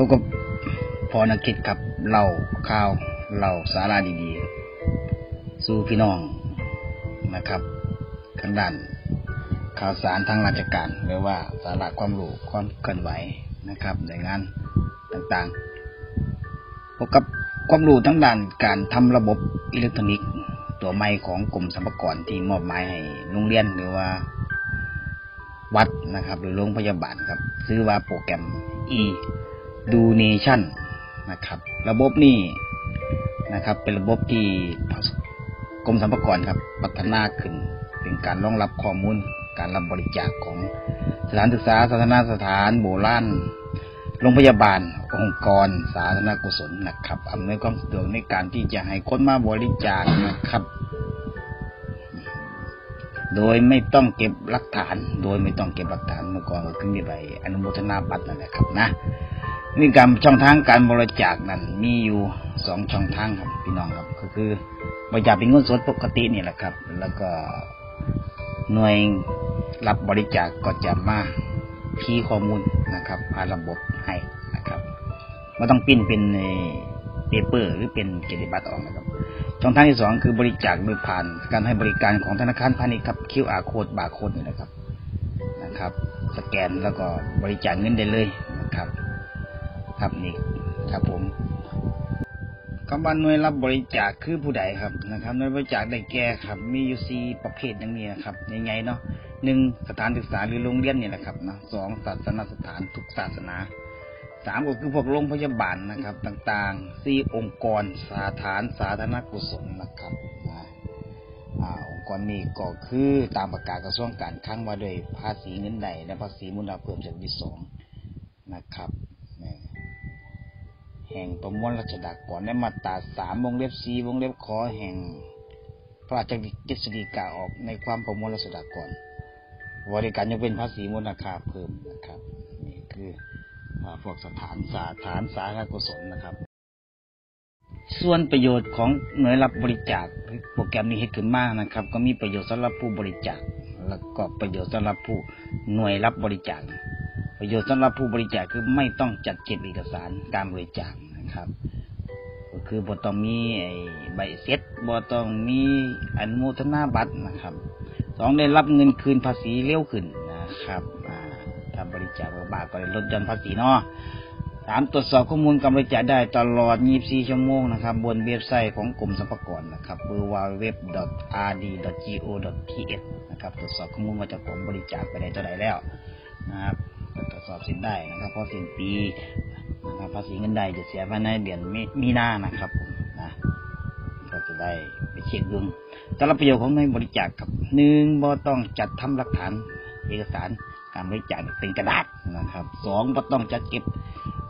พบกับพอนักคิดกับเล่าข่าวเล่าสาระดีๆ สู่พี่น้องนะครับทางด้านข่าวสารทางราชการหรือว่าสาระความรู้ความเคลื่อนไหวนะครับในงานต่างๆพบกับความรู้ทั้งด้านการทำระบบอิเล็กทรอนิกส์ตัวใหม่ของกรมสรรพากรที่มอบหมายให้โรงเรียนหรือว่าวัดนะครับ หรือโรงพยาบาลครับ ซื้อว่าโปรแกรม e donation นะครับ ระบบนี้นะครับ เป็นระบบที่กรมสรรพากรครับพัฒนาขึ้นเป็นการรองรับข้อมูลการรับบริจาคของสถานศึกษาสาธารณสถานโบราณโรงพยาบาล องค์กร สาธารณกุศลนะครับอำนวยความสะดวกในการที่จะให้คนมาบริจาคนะครับ โดยไม่ต้องเก็บหลักฐาน โดยไม่ต้องเก็บหลักฐานเมื่อก่อนก็ขึ้นมีใบอนุโมทนาบัตรนั่นแหละครับนะ นี่การช่องทางการบริจาคนั้นมีอยู่สองช่องทางครับพี่น้องครับ ก็คือบริจาคเป็นเงินสดปกตินี่แหละครับ แล้วก็หน่วยรับบริจาคก็จะมาคีย์ข้อมูลนะครับผ่านระบบให้นะครับไม่ต้องปิ้นเป็นเปเปอร์ หรือเป็นเกียรติบัตรออกนะครับ ช่องทางที่สองคือบริจาคโดยผ่าน การให้บริการของธนาคารพาณิชย์ครับ QR code บาร์โค้ดนี่นะครับนะครับ สแกนแล้วก็บริจาคเงินได้เลยนะครับ ครับนี่ครับผมคำว่าหน่วยรับบริจาคคือผู้ใดครับนะครับหน่วยบริจาคได้แก่ครับ มีอยู่สี่ประเภทอย่างนี้นะครับยังไงเนาะหนึ่งสถานศึกษาหรือโรงเรียนเนี่ยแหละครับนะสองศาสนสถานทุกศาสนาสามก็คือพวกโรงพยาบาลนะครับ ต่างๆสี่องค์กรสถานสาธารณกุศลนะครับองค์กรนี้ก็คือตามประกาศกระทรวงการคลังว่าด้วยภาษีเงินใดและภาษีมูลค่าเพิ่มจากที่สองนะครับ แห่งประมวลรัชดากรในมาตราสามวงเล็บสี่วงเล็บขอแห่งพระราชกิจสีกาออกในความประมวลรัชดากรบริการยังเป็นภาษีมูลค่าเพิ่มนะครับนี่คือพวกสถานสาฐานสาธารณกุศลนะครับ ส่วนประโยชน์ของหน่วยรับบริจาคโปรแกรมนี้เห็นขึ้นมากนะครับ ก็มีประโยชน์สำหรับผู้บริจาค แล้วก็ประโยชน์สำหรับผู้หน่วยรับบริจาค ประโยชน์สำหรับผู้บริจาคคือไม่ต้องจัดเก็บเอกสารการบริจาคนะครับก็คือบ่ต้องมีใบเสร็จบ่ต้องมีอนุโมทนาบัตรนะครับสองได้รับเงินคืนภาษีเร็วขึ้นนะครับถ้าบริจาคบาทก็ได้ลดหย่อนภาษีเนาะสามตรวจสอบข้อมูลการบริจาคได้ตลอด 24 ชั่วโมงนะครับ บนเว็บไซต์ของกรมสรรพากรนะครับ www.rd.go.th นะครับ ตรวจสอบข้อมูลว่าจะผมบริจาคไปได้เท่าไหร่แล้วนะครับ ตรวจสอบสินได้นะครับ เพราะสิ้นปีนะครับภาษีเงินได้จะเสียภายในเดือนมีนานะครับผมนะก็จะได้ไปเช็คดูแต่ละประโยชน์ของในบริจาคครับหนึ่งบ่ต้องจัดทำหลักฐานเอกสารการบริจาคเป็นกระดาษนะครับสองบ่ต้องจัดเก็บ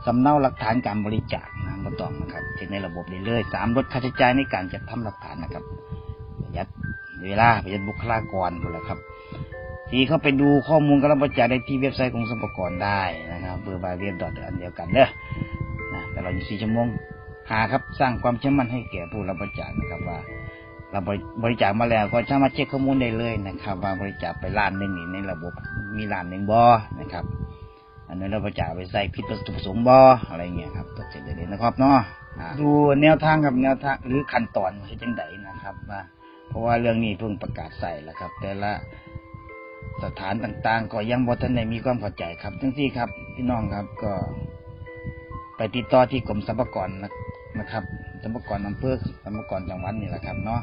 สำเนาหลักฐานการบริจาคนะบ่ต้องนะครับเช็คในระบบได้เลยสามลดค่าใช้จ่ายในการจัดทำหลักฐานนะครับประหยัดเวลาประหยัดบุคลากรหมดแล้วครับ ที่เข้าไปดูข้อมูลการบริจาคได้ที่เว็บไซต์ของสมปกรได้นะครับเบอร์บายเว็บดอทอันเดียวกันเด้อนะแต่เราอยู่สี่ชั่วโมงหาครับสร้างความเชื่อมั่นให้แก่ผู้รับบริจาคนะครับว่าเราบริจาคมาแล้วก็สามารถเช็คข้อมูลได้เลยนะครับ ว่าบริจาคไปล้านหนึ่งในระบบมีล้านหนึ่งบอนะครับ อันนี้เราบริจาคไปใส่พิษประสงค์บออะไรเงี้ยครับก็เสร็จเลยนะครับเนาะดูแนวทางกับแนวทางหรือขั้นตอนที่จังไดนะครับว่าเพราะว่าเรื่องนี้เพิ่งประกาศใส่แล้วครับ แต่ละ สถานต่างๆ ก็ยังบ่ทันได้มีความเข้าใจครับทั้งที่ครับ พี่น้องครับก็ ไปติดต่อที่กรมสรรพากรนะครับสรรพากรอำเภอสรรพากรจังหวัดนี่แหละครับเนาะ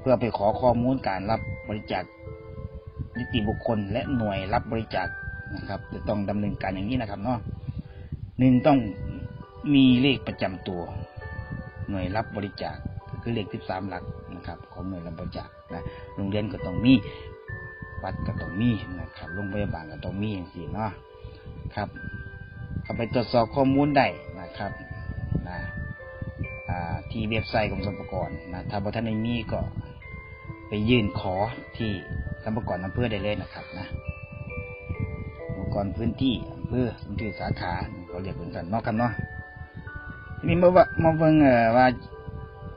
เพื่อไปขอข้อมูลการรับบริจาคนิติบุคคล และหน่วยรับบริจาคนะครับ จะต้องดำเนินการอย่างนี้นะครับเนาะหนึ่งต้องมีเลขประจำตัว หน่วยรับบริจาคคือเลขที่สามหลักนะครับ ของหน่วยรับบริจาคนะโรงเรียนก็ต้องมี วัดก็ต้องมีนะครับโรงพยาบาลก็ต้องมีอย่างสี่เนาะครับเข้าไปตรวจสอบข้อมูลได้นะครับนะที่เว็บไซต์ของสมปกรนะถ้าบท่านในมีก็ไปยื่นขอที่สมปกรอำเภอได้เลยนะครับนะองค์กรพื้นที่อำเภอพื้นที่สาขาเขาเรียกเป็นกันนอกกันเนาะทีนี้มื่อว่ามาเบิ่งว่า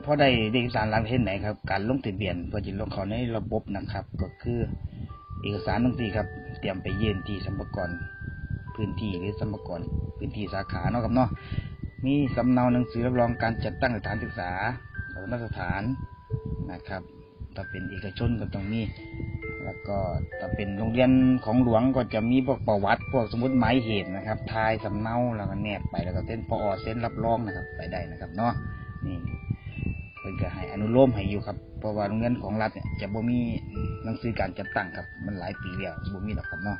พอได้เด็กสารหลังเห็นไหนครับ การลงทะเบียนเพื่อจะลงเขาในระบบนะครับ ก็คือ เอกสารทั้งสี่ครับ เตรียมไปยื่นที่สัมภารพื้นที่หรือสมกรพื้นที่สาขาเนาะครับเนาะมีสำเนาหนังสือรับรองการจัดตั้งสถานศึกษาสถานนะครับถ้าเป็นเอกชนก็ต้องมีแล้วก็ถ้าเป็นโรงเรียนของหลวงก็จะมีพวกประวัติพวกสมมติหมายเหตุนะครับทายสำเนาแล้วก็แนบไปแล้วก็เส้นพอเส้นรับรองนะครับ ไปได้นะครับเนาะนี่ พิ่นก็ให้อนุโลมให้อยู่ครับเพราะว่าโรงเรียนของรัฐเนี่ยจะบ่มีหนังสือการจัดตั้งครับ มันหลายปีแล้วบ่มีหรอกครับเนาะ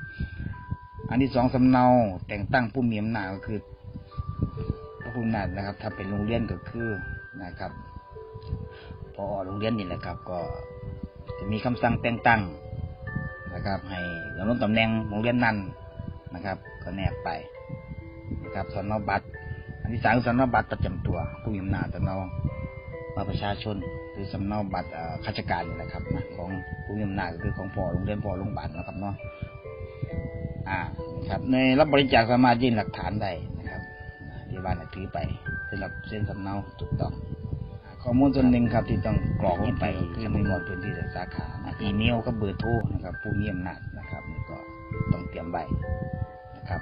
อันที่สองสำเนาแต่งตั้งผู้มีอำนาจก็คือผู้มีอำนาจนะครับ ถ้าเป็นโรงเรียนก็คือนะครับพอโรงเรียนนี่แหละครับ ก็จะมีคำสั่งแต่งตั้งนะครับ ให้ดำรงตำแหน่งโรงเรียนนั้นนะครับ ก็แนบไปนะครับสนบัตรอันที่สามสำเนาบัตรประจำตัว ผู้มีอำนาจสำเนา บัตรประชาชน หรือสำเนาบัตรข้าราชการนี่แหละครับนะของผู้มีอำนาจคือของพอโรงเรียนพอโรงพยาบาลนะครับเนาะอ่าครับในรับบริจาคสามารถยื่นหลักฐานได้นะครับที่บ้านถือไปสำหรับเส้นสำเนาถูกต้องข้อมูลส่วนหนึ่งครับที่ต้องกรอกลงไปคือในหมวดพื้นที่สาขาอีเมลกับเบอร์โทรนะครับ ผู้มีอำนาจนะครับก็ต้องเตรียมใบนะครับ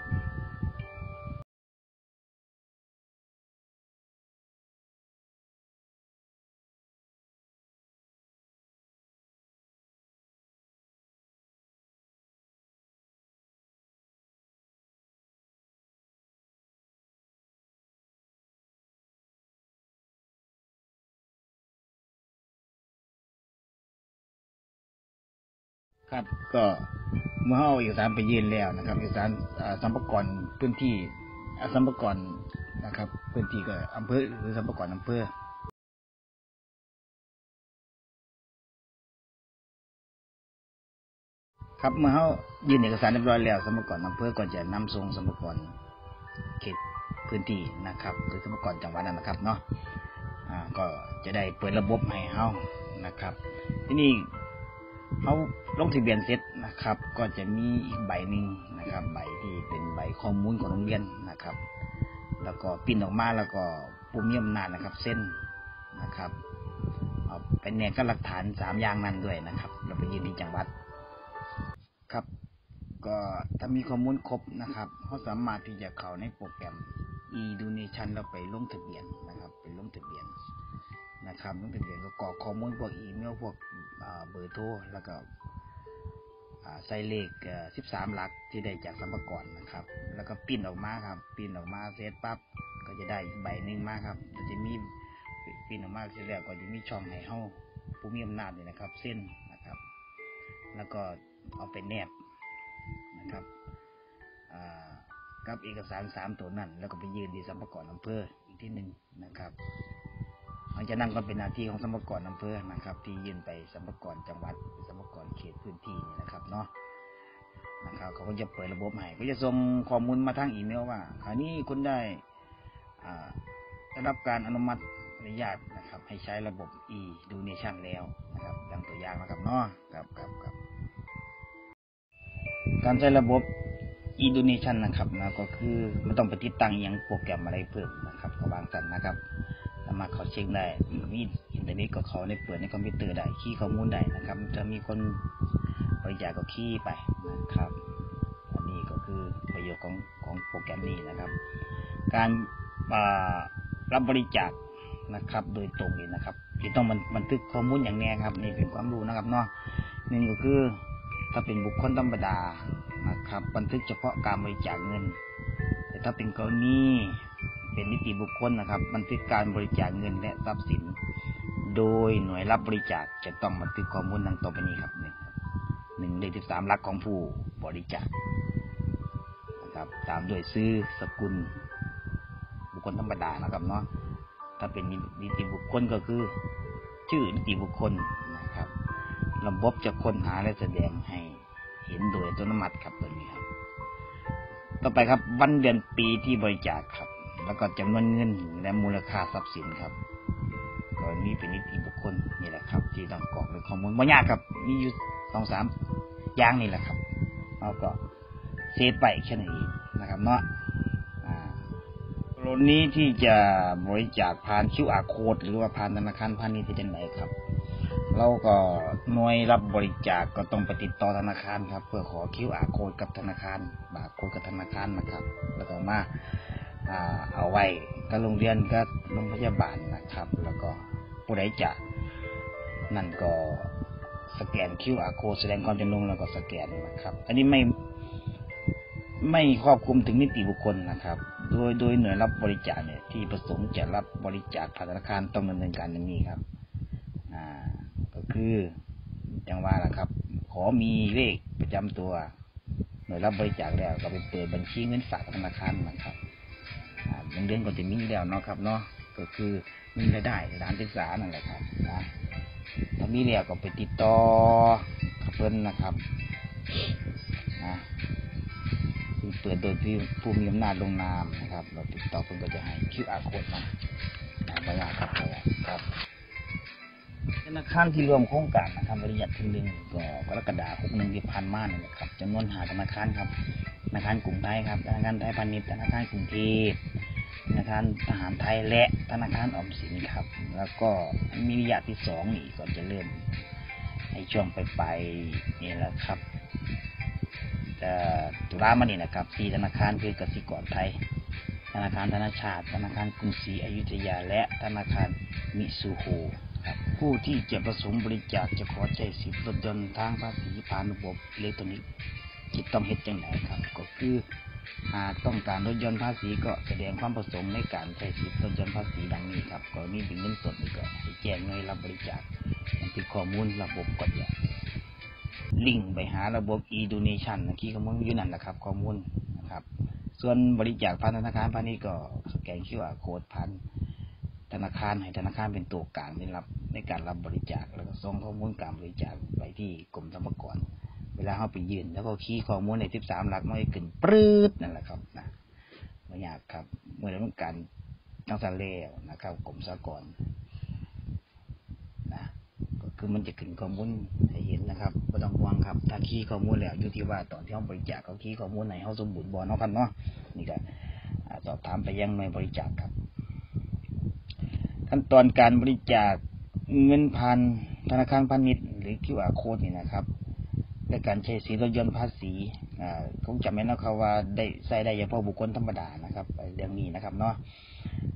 ครับก็เมื่อเอาเอกสารไปยื่นแล้วนะครับ เอกสารอ่าสัมปกรพื้นที่อสัมปกรนะครับ พื้นที่ก็อำเภอหรือสัมปกรอำเภอครับเมื่อเขายื่นเอกสารเรียบร้อยแล้วสัมปกรอำเภอก็จะนำส่งสัมปกรเขตพื้นที่นะครับหรือสัมปกรจังหวัดนั้นนะครับเนาะอ่าก็จะได้เปิดระบบให้เขานะครับ ที่นี่ เขาลงทะเบียนเสร็จนะครับ ก็จะมีอีกใบหนึ่งนะครับ ใบที่เป็นใบข้อมูลของโรงเรียนนะครับ แล้วก็ปิ้นออกมาแล้วก็ปุ่มเยี่ยมนาจนะครับ เส้นนะครับเอาเป็นแนบกับหลักฐานสามอย่างนั้นด้วยนะครับ เราไปยืนที่จังหวัดครับ ก็ถ้ามีข้อมูลครบนะครับเขาสามารถที่จะเข้าในโปรแกรม e-donation เราไปลงทะเบียนนะครับ ไปลงทะเบียน นะครับลงทะเบียนก็กรอกข้อมูลพวกอีเมลพวกเบอร์โทรแล้วก็ใส่เลขสิบสามหลักที่ได้จากสัมภาระนะครับ แล้วก็ปิ้นออกมาครับ ปิ้นออกมาเสร็จปั๊บก็จะได้ใบหนึ่งมาครับจะมีปิ้นออกมาเสร็จแล้วก็จะมีช่องให้เฮาผู้มีอำนาจนี่นะครับ เส้นนะครับ แล้วก็เอาไปแนบนะครับกับเอกสารสามตัวนั้นแล้วก็ไปยืนที่สัมภาระอำเภออีกที่หนึ่งนะครับ จากนั้นก็เป็นหน้าที่ของสมกรอำเภอนะครับ ที่ยื่นไปสมกรจังหวัดสมกรเขตพื้นที่นี่นะครับเนาะนะครับเขาก็จะเปิดระบบให้ก็จะส่งข้อมูลมาทางอีเมลว่าคราวนี้คุณได้ได้รับการอนุมัติอนุญาตนะครับ ให้ใช้ระบบ e donation แล้วนะครับดังตัวอย่างนะครับเนาะครับครับครับการใช้ระบบ e donation นะครับนะก็คือไม่ต้องไปติดตั้งย่างโปรแกรมอะไรเพิ่มนะครับก็วางสันนะครับามารถเขาเช็คได้มีอินเทอร์เน็ตก็เขาในเปิดในคอมพิวเตอร์ได้คีย์ข้อมูลได้นะครับ จะมีคนบริจาคก็คีย์ไปนะครับ อันนี้ก็คือประโยชน์ของของโปรแกรมนี้นะครับ การรับบริจาคนะครับ โดยตรงนี้นะครับที่ต้องมันบันทึกข้อมูลอย่างแน่ครับ นี่เป็นความรู้นะครับเนาะหนึ่งก็คือถ้าเป็นบุคคลธรรมดานะครับ บันทึกเฉพาะการบริจาคเงิน แต่ถ้าเป็นกรณี เป็นนิติบุคคลนะครับ บันทึกการบริจาคเงินและทรัพย์สิน โดยหน่วยรับบริจาคจะต้องบันทึกข้อมูลดังต่อไปนี้ครับหนึ่งหนึ่งเลขที่สามลักของผู้บริจาคนะครับ ตามด้วยซื้อสกุล บุคคลธรรมดานะครับเนาะถ้าเป็นนิติบุคคลก็คือ ชื่อนิติบุคคลนะครับ ระบบจะค้นหาและแสดงให้เห็นโดยอัตโนมัติครับตัวนี้ครับ ต่อไปครับวันเดือนปีที่บริจาคครับ แล้วก็จำนวนเงินและมูลค่าทรัพย์สินครับก็มีเป็นนิติบุคคลนี่แหละครับ ที่ต้องกรอกในข้อมูลไม่ยากครับ มีอยู่สองสามอย่างนี่แหละครับเราก็เซฟไปแค่นั้นะครับเนาะอ่ากรณีที่จะบริจาคผ่าน QR code หรือว่าผ่านธนาคารพาณิชย์ที่จังไหนครับเราก็หน่วยรับบริจาคก็ต้องไปติดต่อธนาคารครับ เพื่อขอคิวอาโค้ดกับธนาคารบาร์โค้ดกับธนาคารนะครับ แล้วก็มาอ่า เอาไว้กับโรงเรียนกับโรงพยาบาลนะครับ แล้วก็ผู้ใดจะนั่นก็สแกน QR code แสดงความจำนงแล้วก็สแกนนะครับ อันนี้ไม่ไม่ครอบคลุมถึงนิติบุคคลนะครับ โดยโดยหน่วยรับบริจาคเนี่ยที่ประสงค์จะรับบริจาคผ่านธนาคารต้องดำเนินการอย่างนี้ครับ อ่า ก็คือจังว่าล่ะครับ ขอมีเลขประจำตัว หน่วยรับบริจาคแล้วก็ไปเปิดบัญชีเงินฝากธนาคารนะครับ เงินเดือนก็จะมีแล้วเนาะครับเนาะก็คือมีรายได้สถานศึกษานั่นแหละครับนะถ้ามีแล้วก็ไปติดต่อกับเพิ่นนะครับนะเปิดโดยผู้ผู้มีอำนาจลงนามนะครับเราติดต่อเพิ่นก็จะให้ QR code มานะบริยากครับบริยากครับธนาคารที่รวมโครงการนะครับบริษัทที่หนึ่งก็กรกฎาคมหนึ่งที่ผ่านมาเนี่ยนะครับจำนวนหาธนาคารครับธนาคารกรุงไทยครับธนาคารไทยพาณิชย์ธนาคารกรุงเทพ ธนาคารทหารไทยและธนาคารออมสินครับ แล้วก็มีระยะที่สองนี่ก็จะเริ่มในช่วงไปๆนี่แหละครับจะตุลามานี่นะครับสี่ธนาคารคือกสิกรไทย ธนาคารธนาชาติ ธนาคารกรุงศรีอยุธยา และธนาคารมิซูโฮครับผู้ที่จะประสงค์บริจาคจะขอใจสิทธิ์รถยนต์ทางภาษีผ่านระบบอิเล็กทรอนิกส์จิตต้องเฮ็ดจังไหนครับ ก็คือ หากต้องการรถยนต์ภาษีก็แสดงความประสงค์ในการใช้สิทธิ์รถยนต์ภาษีดังนี้ครับกรณีเป็นเงินสดนี่ก็ให้แจ้งหน่วยรับบริจาคบันทึกข้อมูลระบบก็จะลิงก์ไปหาระบบ e-donation นะที่ข้อมูลอยู่นั่นแหละครับ ข้อมูลนะครับ ส่วนบริจาคผ่านธนาคารพาณิชย์ก็สแกน QR code ผ่านธนาคารให้ธนาคารเป็นตัวกลางในรับในการรับบริจาคแล้วก็ส่งข้อมูลการบริจาคไปที่กรมสรรพากร ลาเขาไปยืน แล้วก็คีย์ข้อมูลใน13หลักมันจะขึ้นปรื๊ดนั่นแหละครับนะไม่ยากครับเมื่อเราต้องการตั้งแต่แล้วนะครับกรมสรรพากรนะก็คือมันจะขึ้นข้อมูลให้เห็นนะครับไม่ต้องห่วงครับ ถ้าคีย์ข้อมูลแล้วอยู่ที่ว่าตอนที่เขาบริจาคเขาคีย์ข้อมูลไหนเขาสมบูรณ์บ่เนาะครับเนาะนี่ก็สอบถามไปยังหน่วยบริจาคครับ ขั้นตอนการบริจาคเงินผ่านธนาคารพาณิชย์หรือ QR code นี่นะครับ และการใช้สีรถยนต์ภาษีอ่าคงจำเป็นนะครับว่าได้ใส่ได้เฉพาะบุคคลธรรมดานะครับเรื่องนี้นะครับเนาะ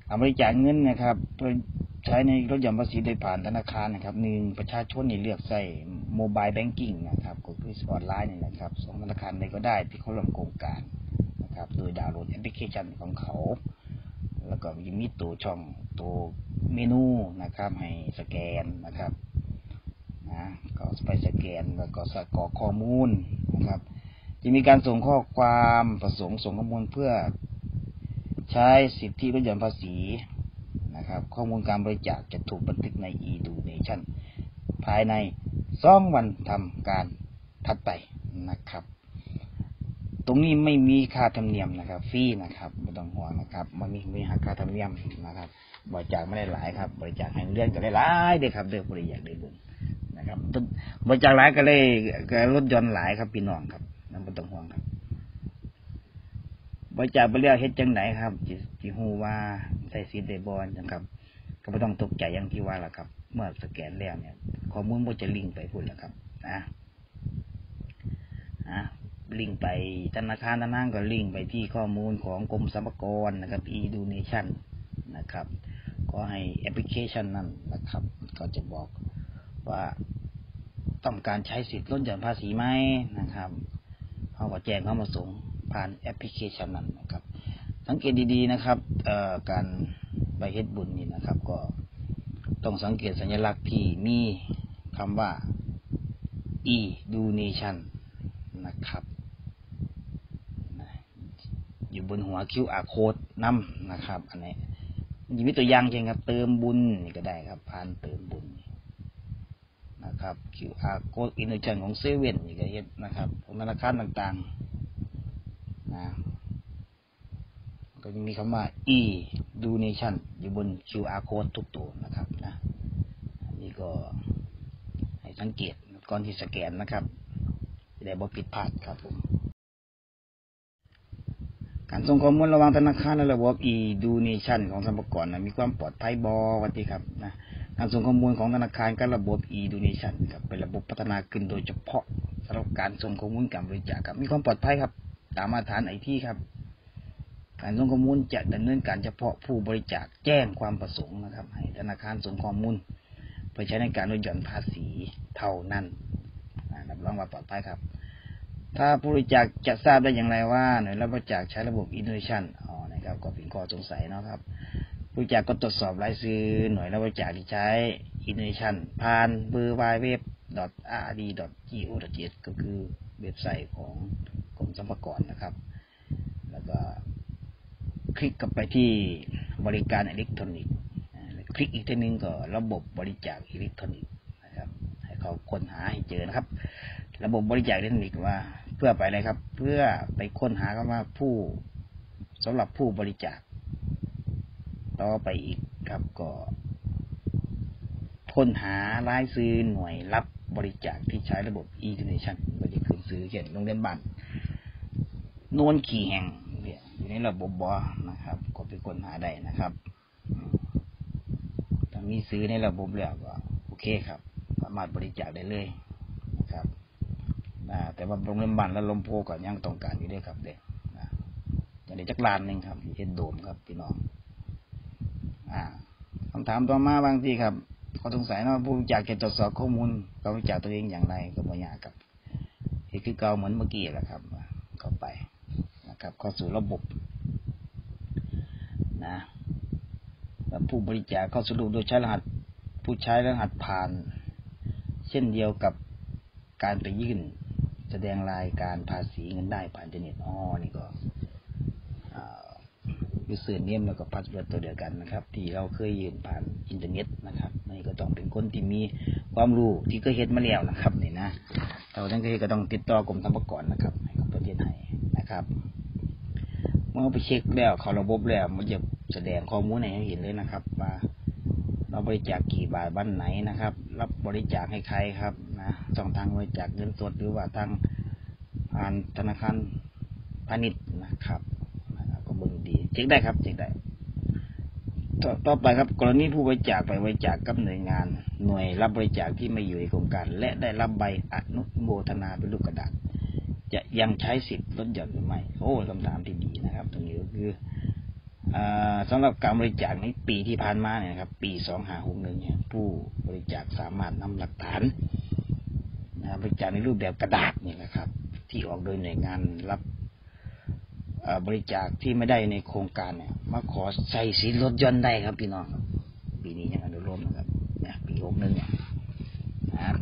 เอาบริจาคเงินนะครับใช้ในรถยนต์ภาษีโดยผ่านธนาคารนะครับหนึ่งประชาชนนี่เลือกใส่โมบายแบงกิ้งนะครับก็คือออนไลน์นี่นะครับสองธนาคารใดก็ได้ที่เขาร่วมโครงการนะครับ โดยดาวน์โหลดแอปพลิเคชันของเขา แล้วก็มีตัวช่องตัวเมนูนะครับ ให้สแกนนะครับ ก็ไปสแกนแล้วก็สกรอกข้อมูลนะครับ จะมีการส่งข้อความประสงค์ส่งข้อมูลเพื่อใช้สิทธิลดหย่อนภาษีนะครับ ข้อมูลการบริจาคจะถูกบันทึกใน e-donation ภายในสองวันทำการถัดไปนะครับ ตรงนี้ไม่มีค่าธรรมเนียมนะครับ ฟรีนะครับไม่ต้องห่วงนะครับมันมีไม่หักค่าธรรมเนียมนะครับบริจาคไม่ได้หลายครับบริจาคให้เลื่อนก็ได้หลายเด้ครับเด้อบริจาคได้บุญน ครับบริจาคหลายก็เลยก็ลดย่อนหลายครับพี่น้องครับนั่นไม่ต้องห่วงครับบริจาคไปแล้วเฮ็ดจังไหนครับจิฮูว่าใส่ซีดได้บอลนะครับ ก็ไม่ต้องตกใจอย่างที่ว่าล่ะครับ เมื่อสแกนแล้วเนี่ยข้อมูลมันจะลิงก์ไปพุ่นแล้วครับนะอะลิงก์ไปธนาคารธนาคารก็ลิงก์ไปที่ข้อมูลของกรมสรรพากรนะครับ e-donation นะครับ ก็ให้แอปพลิเคชันนั้นนะครับ ก็จะบอกว่า ต้องการใช้สิทธิ์ลดหย่อนภาษีไหมนะครับเขาก็แจ้งเข้ามาส่งผ่านแอปพลิเคชันนั้นนะครับ สังเกตดีๆนะครับการไปเฮ็ดบุญนี่นะครับ ก็ต้องสังเกตสัญลักษณ์ที่มีคำว่า e-donation นะครับ อยู่บนหัว QR code นํนะครับ อันนี้มีตัวอย่างเช่นครับ เติมบุญนี่ก็ได้ครับ ผ่านเติมบุญ นะครับ QR code อินเทอร์ชันของเซเว่นนี่ก็เฮ็ดนะครับของธนาคารต่างๆนะก็จะมีคำว่า e donation อยู่บน QR code ทุกตัวนะครับนะอันนี้ก็ให้สังเกตก่อนที่สแกนนะครับจะได้บ่ผิดพลาดครับผมการส่งข้อมูลระหว่างธนาคารและระบบ e-donation ของสรรกรนะมีความปลอดภัยบอวันที่ครับนะ การส่งข้อมูลของธนาคารกับระบบ e-donation ครับเป็นระบบพัฒนาขึ้นโดยเฉพาะสำหรับการส่งข้อมูลการบริจาคครับมีความปลอดภัยครับ ตามมาตรฐานไอทีครับ การส่งข้อมูลจะดำเนินการเฉพาะผู้บริจาคแจ้งความประสงค์นะครับ ให้ธนาคารส่งข้อมูลเพื่อใช้ในการลดหย่อนภาษีเท่านั้นรับรองว่าปลอดภัยครับ ถ้าผู้บริจาคจะทราบได้อย่างไรว่าหน่วยรับบริจาคใช้ระบบ e-donation อ๋อนะครับก็เป็นข้อสงสัยนะครับ บริจาคก็ตรวจสอบรายชื่อหน่วยรับบริจาคที่ใช้ e-donation ผ่านเบอร์ www.rd.go.th ก็คือเว็บไซต์ของกรมสรรพากรนะครับ แล้วก็คลิกกลับไปที่บริการอิเล็กทรอนิกส์คลิกอีกทีนึงก็ระบบบริจาคอิเล็กทรอนิกส์นะครับให้เขาค้นหาให้เจอนะครับ ระบบบริจาคอิเล็กทรอนิกส์ว่าเพื่อไปอะไรครับ เพื่อไปค้นหาคำว่าผู้สำหรับผู้บริจาค ต่อไปอีกครับก็ค้นหารายซื้อหน่วยรับบริจาคที่ใช้ระบบ e-donation ก็จะขึ้นซื้อเช่นโรงเรียนบ้านนวลขี่แห่งอยู่ในระบบบอนะครับ ก็ไปค้นหาได้นะครับถ้ามีซื้อในระบบแล้วก็โอเคครับ สามารถบริจาคได้เลยนะครับแต่ว่าโรงเรียนบ้านและลมโพก็ยังต้องการอยู่ด้วยครับเด็กอย่างเด็กจักรลานหนึ่งครับเอ็ดโดมครับพี่น้อง คำถามต่อมาบางทีครับเขาสงสัยว่าผู้บริจาคจะตรวจสอบข้อมูลเการบริจาคตัวเองอย่างไรก็ไม่ยากครับนี่คือเก่าเหมือนเมื่อกี้แหละครับเข้าไปนะครับ เข้าสู่ระบบนะแล้วผู้บริจาคเข้าสรุปโดยใช้รหัส ผู้ใช้รหัสผ่าน เช่นเดียวกับการไปยื่น แสดงรายการภาษีเงินได้ผ่านอินเทอร์เน็ตอ๋อนี่ก็ ยูเซอร์เนมแล้วก็พาสเวิร์ดตัวเดียวกันนะครับ ที่เราเคยยืนผ่านอินเทอร์เน็ตนะครับนี่ก็ต้องเป็นคนที่มีความรู้ที่เคยเห็นมาแล้วนะครับนี่นะเราทั้งทีก็ต้องติดต่อกรมสรรพากรนะครับให้เขาประเทศไทยนะครับ เมื่อไปเช็คแล้วเขาระบบแล้วมันจะแสดงข้อมูลให้เห็นเลยนะครับ ว่าเราบริจาคกี่บาทบ้านไหนนะครับ รับบริจาคให้ใครครับนะช่องทางบริจาคเงินสดหรือว่าทางผ่านธนาคารพาณิชย์นะครับ ช็คได้ครับเช็คได้ต่อไปครับ กรณีผู้บริจาคไปบริจาคกับหน่วยงาน หน่วยรับบริจาคที่ไม่อยู่ในโครงการ และได้รับใบอนุโมทนาเป็นลูกกระดาษ จะยังใช้สิทธิ์ลดหย่อนหรือไม่โอ้คำถามที่ดีนะครับ ตรงนี้ก็คือสำหรับการบริจาคในปีที่ผ่านมาเนี่ยครับ ปีสองหาหกหนึ่งเนี่ยผู้บริจาคสามารถนำหลักฐานนะบริจาคในรูปแบบกระดาษนี่แหละครับ ที่ออกโดยหน่วยงานรับ บริจาคที่ไม่ได้ในโครงการเนี่ยมาขอใส่สีลดย่อนได้ครับพี่น้องปีนี้ยังอนุโลมนะครับนี่ยปีหกหนึ่งเนี่ย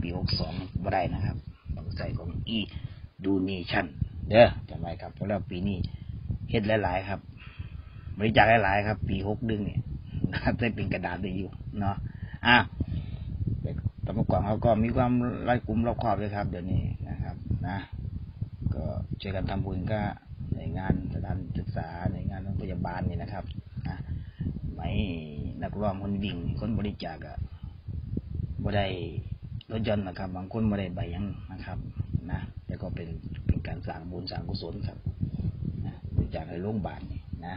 ปีหกสองไม่ได้นะครับต้องใส่ของอีดูนีชั่นเด้อจำไว้ครับเพราะแล้วปีนี้เฮ็ดหลายๆครับ บริจาคหลายๆครับ ปีหกดึงเนี่ยได้เป็นกระดาษได้อยู่เนาะอะแต่เมื่อก่อนเขาก็มีความรัดกุมรอบครอบเลยครับ เดี๋ยวนี้นะครับ นะ ก็ช่วยกันทำบุญก็ งานสถานศึกษาในงานโรงพยาบาลนี่นะครับนะไม่นักร้องคนวิ่งคนบริจาคอะบ่ได้รถยนต์นะครับ บางคนบ่ได้ใบยังนะครับนะแต่ก็เป็นเป็นการสร้างบุญสร้างกุศลครับนะบริจาคในโรงพยาบาลนี่นะ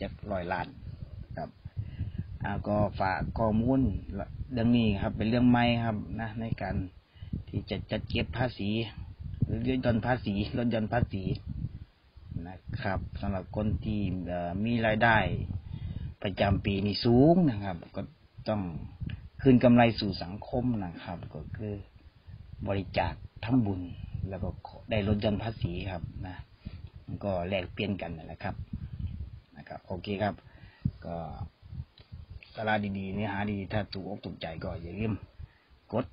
จะร้อยล้านครับอาก็ฝากข้อมูลเรื่องนี้ครับ เป็นเรื่องใหม่ครับนะ ในการที่จะจัดเก็บภาษีหรือลดหย่อนภาษีลดหย่อนภาษี นะครับสำหรับคนที่มีรายได้ประจำปีนี้สูงนะครับ ก็ต้องคืนกำไรสู่สังคมนะครับ ก็คือบริจาคทำบุญ แล้วก็ได้ลดหย่อนภาษีครับนะก็แลกเปลี่ยนกันนี่แหละครับนะครับ โอเคครับ ก็สาระดีๆเนื้อหาดีถ้าถูกอกถูกใจก็อย่าลืมกด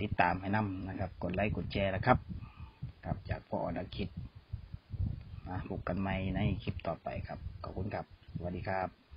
ติดตามให้นำนะครับ กดไลค์กดแชร์นะครับ ครับจากพ่ออนาคิด พบกันใหม่ในคลิปต่อไปครับ ขอบคุณครับ สวัสดีครับ